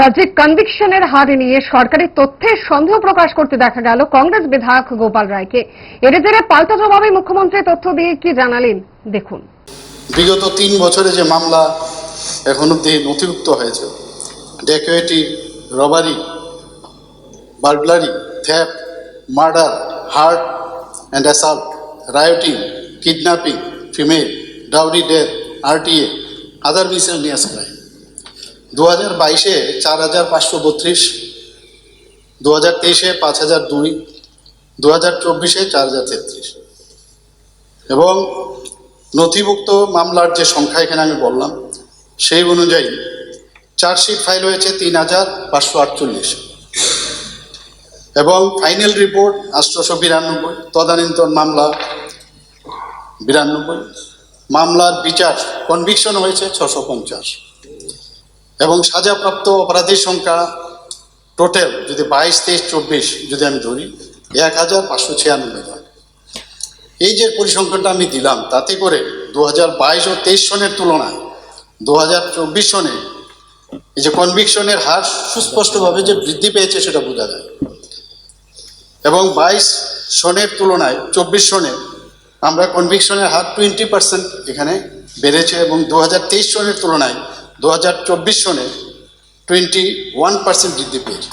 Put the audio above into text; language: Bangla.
রাজ্যে কনভিকশনের হার নিয়ে সরকারি তথ্যের সন্দেহ প্রকাশ করতে দেখা গেল কংগ্রেস বিধায়ক গোপাল রায়কে। এর জেরে পাল্টা জবাবে মুখ্যমন্ত্রী তথ্য দিয়ে কি জানালেন, দেখুন। বিগত তিন বছরে যে মামলা এখন অব্দি নথিভুক্ত হয়েছে dacoity robbery burglary theft, murder, hurt and assault, rioting, kidnapping, female, dowry death, R T A, other miscellaneous crime দু হাজার বাইশে চার হাজার পাঁচশো বত্রিশ দু হাজার তেইশে পাঁচ হাজার দুই দু হাজার চব্বিশে চার হাজার তেত্রিশ। এবং নথিভুক্ত মামলার যে সংখ্যা এখানে আমি বললাম, সেই অনুযায়ী চার্জশিট ফাইল হয়েছে তিন হাজার পাঁচশো আটচল্লিশ। এবং ফাইনাল রিপোর্ট আটশোশো বিরানব্বই, তদানীন্তন মামলা বিরানব্বই। মামলার বিচার, কনভিকশন হয়েছে ছশো পঞ্চাশ। এবং সাজাপ্রাপ্ত অপরাধীর সংখ্যা টোটাল যদি বাইশ, তেইশ, চব্বিশ যদি আমি ধরি, এক হাজার পাঁচশো ছিয়ানব্বই জন। এই যে পরিসংখ্যানটা আমি দিলাম, তাতে করে দু হাজার বাইশ ও তেইশ সনের তুলনায় দু হাজার চব্বিশ সনে এই যে কনভিকশনের হার সুস্পষ্টভাবে যে বৃদ্ধি পেয়েছে সেটা বোঝা যায়। এবং বাইশ সনের তুলনায় চব্বিশ সনে আমরা কনভিকশনের হার টোয়েন্টি পার্সেন্ট এখানে বেড়েছে এবং দু হাজার তেইশ সনের তুলনায় দু হাজার চব্বিশ সনে টোয়েন্টি ওয়ান পার্সেন্ট বৃদ্ধি পেয়েছে।